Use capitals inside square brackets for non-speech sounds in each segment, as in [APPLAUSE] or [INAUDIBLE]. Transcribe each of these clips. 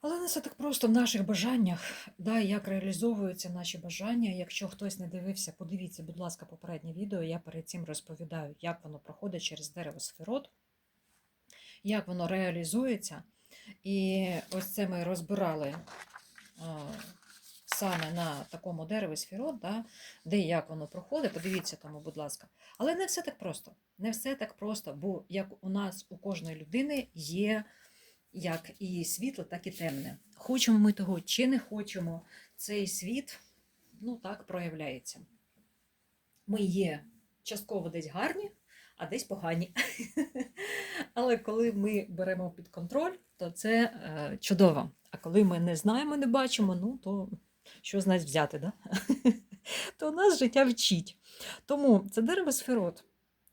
Але не все так просто в наших бажаннях, да, як реалізовуються наші бажання. Якщо хтось не дивився, подивіться, будь ласка, попереднє відео. Я перед цим розповідаю, як воно проходить через дерево сферот, як воно реалізується. І ось це ми розбирали саме на такому дереві сферот, да, де і як воно проходить. Подивіться тому, будь ласка. Але не все так просто. Не все так просто, бо як у нас у кожної людини є як і світле, так і темне. Хочемо ми того чи не хочемо, цей світ ну так проявляється. Ми є частково десь гарні, а десь погані. [LAUGHS] Але коли ми беремо під контроль, то це е, чудово. А коли ми не знаємо, не бачимо, ну то що з нас взяти, да? [LAUGHS] то нас життя вчить. Тому це дерево сферот.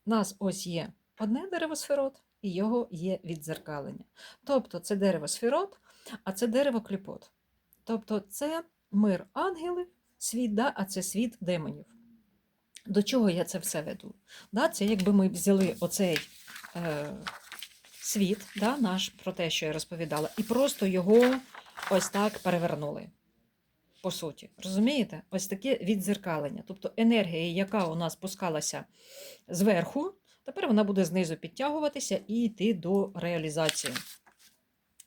У нас ось є одне дерево сферот, і його є віддзеркалення. Тобто це дерево сферот, а це дерево кліпот. Тобто це мир ангелів, світ, да, а це світ демонів. До чого я це все веду? Да, це якби ми взяли оцей е, світ, да, наш про те, що я розповідала, і просто його ось так перевернули. По суті, розумієте? Ось таке віддзеркалення. Тобто енергія, яка у нас пускалася зверху, тепер вона буде знизу підтягуватися і йти до реалізації.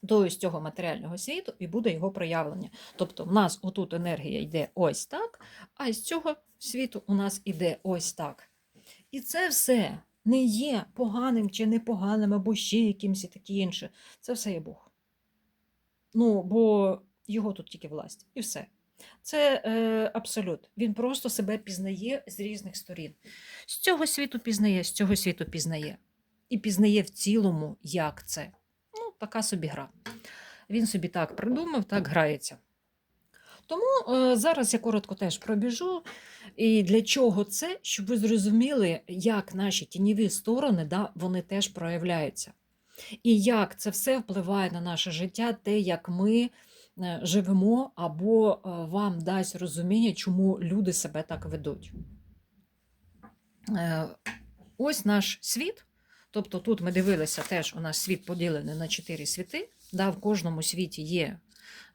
До ось цього матеріального світу і буде його проявлення. Тобто, в нас отут енергія йде ось так, а з цього світу у нас іде ось так. І це все не є поганим чи непоганим, або ще якимось і таке інше. Це все є Бог. Ну, бо його тут тільки власть. І все. Це е, абсолют. Він просто себе пізнає з різних сторін. З цього світу пізнає, з цього світу пізнає. І пізнає в цілому, як це. Ну, така собі гра. Він собі так придумав, так грається. Тому е, зараз я коротко теж пробіжу. І для чого це? Щоб ви зрозуміли, як наші тіньові сторони да, вони теж проявляються. І як це все впливає на наше життя, те, як ми живемо, або е, вам дасть розуміння, чому люди себе так ведуть. Е, Ось наш світ. Тобто тут ми дивилися, теж у нас світ поділений на чотири світи. Да, в кожному світі є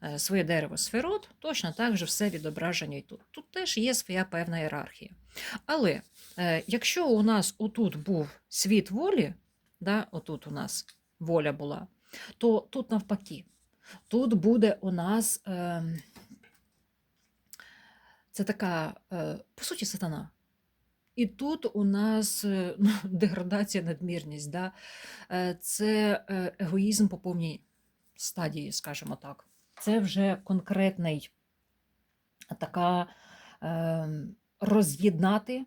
е, своє дерево сферот, точно так же все відображення і тут. Тут теж є своя певна ієрархія. Але е, якщо у нас отут був світ волі, да, отут у нас воля була, то тут навпаки. Тут буде у нас е, це така, е, по суті, сатана. І тут у нас е, ну, [LAUGHS] деградація, надмірність. Да? Е, Це е, егоїзм по повній стадії, скажімо так. Це вже конкретний така е, роз'єднати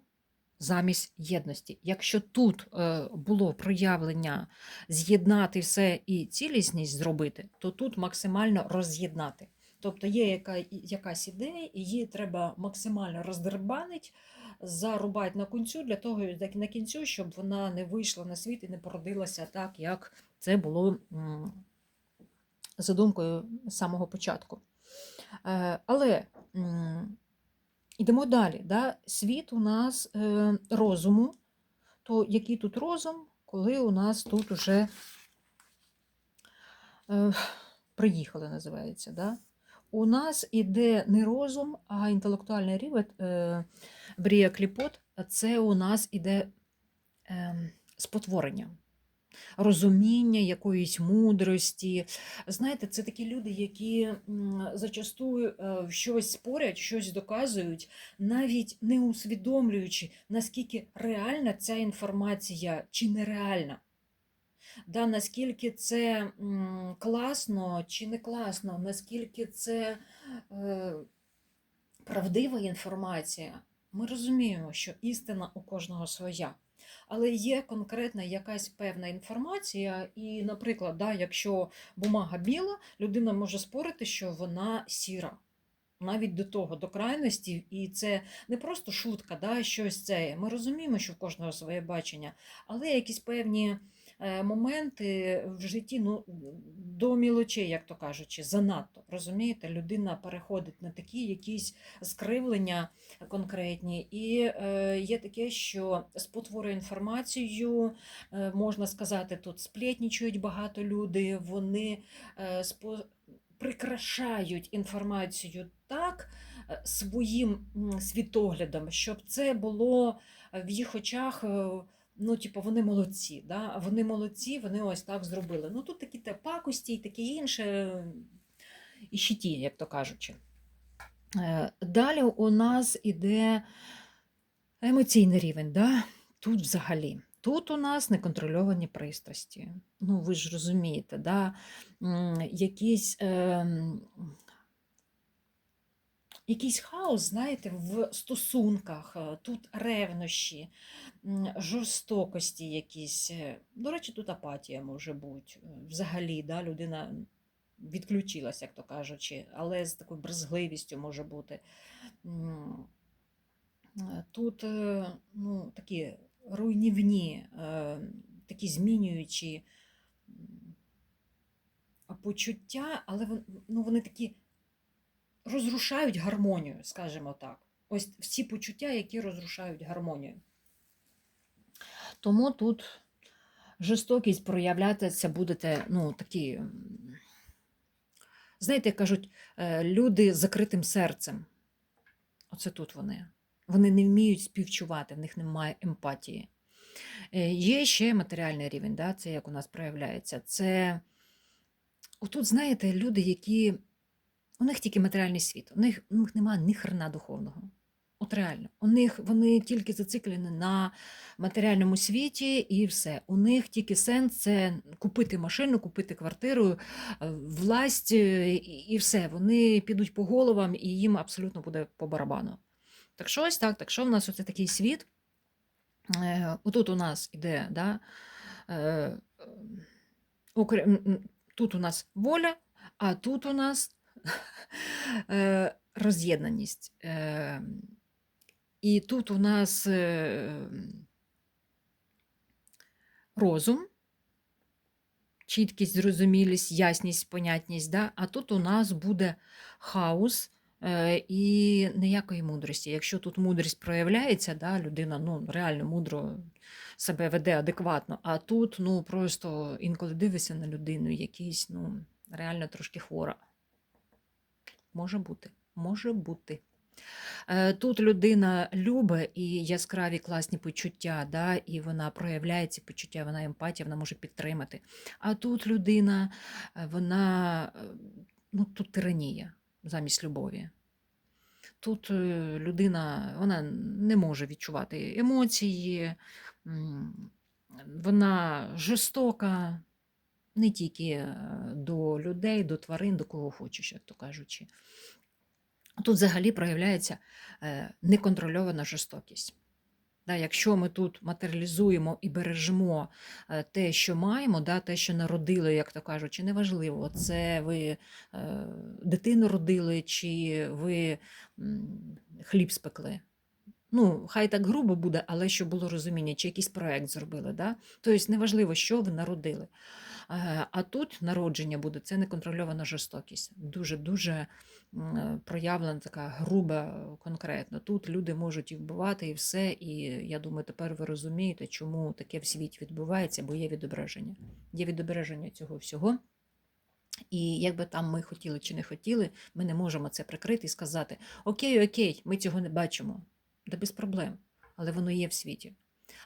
замість єдності. Якщо тут е, було проявлення з'єднати все і цілісність зробити, то тут максимально роз'єднати. Тобто є яка, якась ідея, і її треба максимально роздербанити, зарубати на кінцю для того, на кінцю, щоб вона не вийшла на світ і не породилася так, як це було за думкою самого початку. Е, Але йдемо далі. Да? Світ у нас е, розуму, то який тут розум, коли у нас тут уже е, приїхали, називається. Да? У нас іде не розум, а інтелектуальний рівень е, Брія Кліпот, це у нас іде е, спотворення, розуміння якоїсь мудрості. Знаєте, це такі люди, які зачастую е, щось спорять, щось доказують, навіть не усвідомлюючи, наскільки реальна ця інформація чи нереальна. Да, наскільки це класно чи не класно, наскільки це е, правдива інформація, ми розуміємо, що істина у кожного своя. Але є конкретна якась певна інформація, і, наприклад, да, якщо бумага біла, людина може спорити, що вона сіра. Навіть до того, до крайності, і це не просто шутка, да, щось це. Ми розуміємо, що в кожного своє бачення, але якісь певні моменти в житті ну, до мілочей, як то кажучи, занадто. Розумієте, людина переходить на такі якісь скривлення конкретні. І е, є таке, що спотворює інформацію, е, можна сказати, тут сплетнічують багато люди, вони е, спо... прикрашають інформацію так е, своїм світоглядом, щоб це було в їх очах. Ну, типу, вони молодці, да? вони молодці, вони ось так зробили. Ну, тут такі те пакості і таке інше, і щиті, як то кажучи. Е, Далі у нас іде емоційний рівень. Да? Тут взагалі. Тут у нас неконтрольовані пристрасті. Ну, ви ж розумієте, да? Якісь, ем, якийсь хаос, знаєте, в стосунках, е, тут ревнощі, жорстокості якісь. Е, До речі, тут апатія може бути. Е, Взагалі, да? людина відключилась, як то кажучи, але з такою брезгливістю може бути. Тут ну, такі руйнівні, такі змінюючі почуття, але ну, вони такі розрушають гармонію, скажімо так. Ось всі почуття, які розрушають гармонію. Тому тут жорстокість проявлятися будете, ну, такі, знаєте, як кажуть, е, люди з закритим серцем. Оце тут вони. Вони не вміють співчувати, в них немає емпатії. Е, Є ще матеріальний рівень, да? це як у нас проявляється. Це отут, знаєте, люди, які. У них тільки матеріальний світ, у них, у них немає ні хрена духовного. От реально, у них вони тільки зациклені на матеріальному світі і все. У них тільки сенс це купити машину, купити квартиру, е, власть е, і все. Вони підуть по головам, і їм абсолютно буде по барабану. Так що ось так, так що в нас оце такий світ. Е, Отут у нас іде, да, тут у нас воля, а тут у нас роз'єднаність. Е, І тут у нас розум, чіткість, зрозумілість, ясність, понятність, да? а тут у нас буде хаос е, і ніякої мудрості. Якщо тут мудрість проявляється, да, людина ну, реально мудро себе веде адекватно, а тут ну, просто інколи дивишся на людину, якийсь ну, реально трошки хвора. Може бути, може бути. Е, Тут людина любить і яскраві класні почуття, да, і вона проявляє ці почуття, вона емпатія, вона може підтримати. А тут людина, е, вона е, ну, тут тиранія замість любові. Тут людина вона не може відчувати емоції, вона жорстока не тільки е, до людей, до тварин, до кого хочеш, як то кажучи. Тут взагалі проявляється е, неконтрольована жорстокість. Да, якщо ми тут матеріалізуємо і бережемо е, те, що маємо, да, те, що народили, як то кажучи, неважливо, це ви дитину родили, чи ви хліб спекли. Ну, хай так грубо буде, але щоб було розуміння, чи якийсь проект зробили. Да? Тобто неважливо, що ви народили. Е, А тут народження буде це неконтрольована жорстокість. Дуже-дуже проявлена така груба конкретно. Тут люди можуть і вбивати, і все. І я думаю, тепер ви розумієте, чому таке в світі відбувається, бо є відображення. Є відображення цього всього. І як би там ми хотіли чи не хотіли, ми не можемо це прикрити і сказати: Окей, окей, ми цього не бачимо. Да без проблем. Але воно є в світі.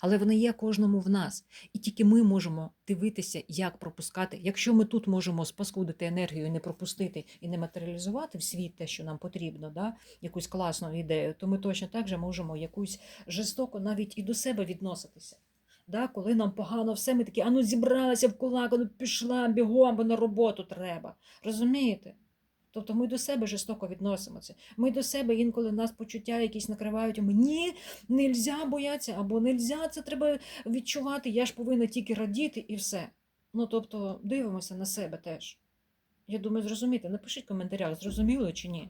Але воно є кожному в нас. І тільки ми можемо дивитися, як пропускати. Якщо ми тут можемо спаскудити енергію, не пропустити і не матеріалізувати в світ те, що нам потрібно, да? якусь класну ідею, то ми точно так же можемо якусь жорстоко навіть і до себе відноситися. Да? Коли нам погано все, ми такі, ану зібралася в кулак, ану пішла бігом, бо на роботу треба. Розумієте? Тобто ми до себе жорстоко відносимося. Ми до себе інколи нас почуття якісь накривають. мені ні, нельзя боятися, або нельзя, це треба відчувати. Я ж повинна тільки радіти і все. Ну тобто дивимося на себе теж. Я думаю, зрозуміти. Напишіть в коментарях, зрозуміло чи ні.